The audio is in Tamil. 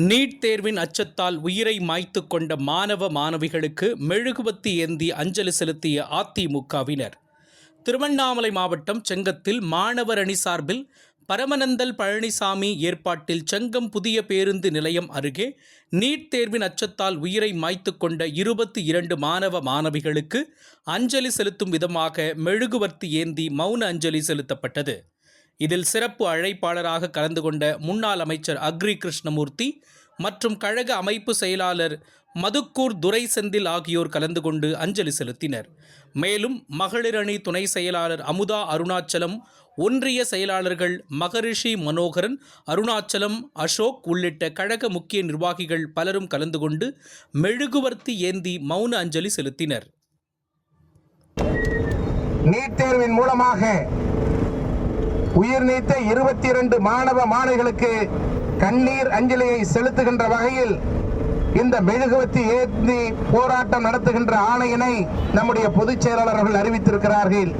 நீட் தேர்வின் அச்சத்தால் உயிரை மாய்த்து கொண்ட மாணவ மாணவிகளுக்கு மெழுகுபத்தி ஏந்தி அஞ்சலி செலுத்திய அதிமுகவினர். திருவண்ணாமலை மாவட்டம் செங்கத்தில் மாணவர் அணி சார்பில் பரமநந்தல் பழனிசாமி ஏற்பாட்டில் செங்கம் புதிய பேருந்து நிலையம் அருகே நீட் தேர்வின் அச்சத்தால் உயிரை மாய்த்து கொண்ட இருபத்தி இரண்டு மாணவ மாணவிகளுக்கு அஞ்சலி செலுத்தும் விதமாக மெழுகுவர்த்தி ஏந்தி மௌன அஞ்சலி செலுத்தப்பட்டது. இதில் சிறப்பு அழைப்பாளராக கலந்து கொண்ட முன்னாள் அமைச்சர் அக்ரி கிருஷ்ணமூர்த்தி மற்றும் கழக அமைப்பு செயலாளர் மதுக்கூர் துரை செந்தில் ஆகியோர் கலந்து கொண்டு அஞ்சலி செலுத்தினர். மேலும் மகளிரணி துணை செயலாளர் அமுதா அருணாச்சலம் ஒன்றிய செயலாளர்கள் மகரிஷி மனோகரன் அருணாச்சலம் அசோக் உள்ளிட்ட கழக முக்கிய நிர்வாகிகள் பலரும் கலந்து கொண்டு மெழுகுவர்த்தி ஏந்தி மௌன அஞ்சலி செலுத்தினர். நீட் தேர்வின் மூலமாக உயிர் நீத்த இருபத்தி இரண்டு மாணவ மாணவிகளுக்கு கண்ணீர் அஞ்சலியை செலுத்துகின்ற வகையில் இந்த மெழுகுவத்தி ஏந்தி போராட்டம் நடத்துகின்ற ஆணையினை நம்முடைய பொதுச் செயலாளர்கள் அறிவித்திருக்கிறார்கள்.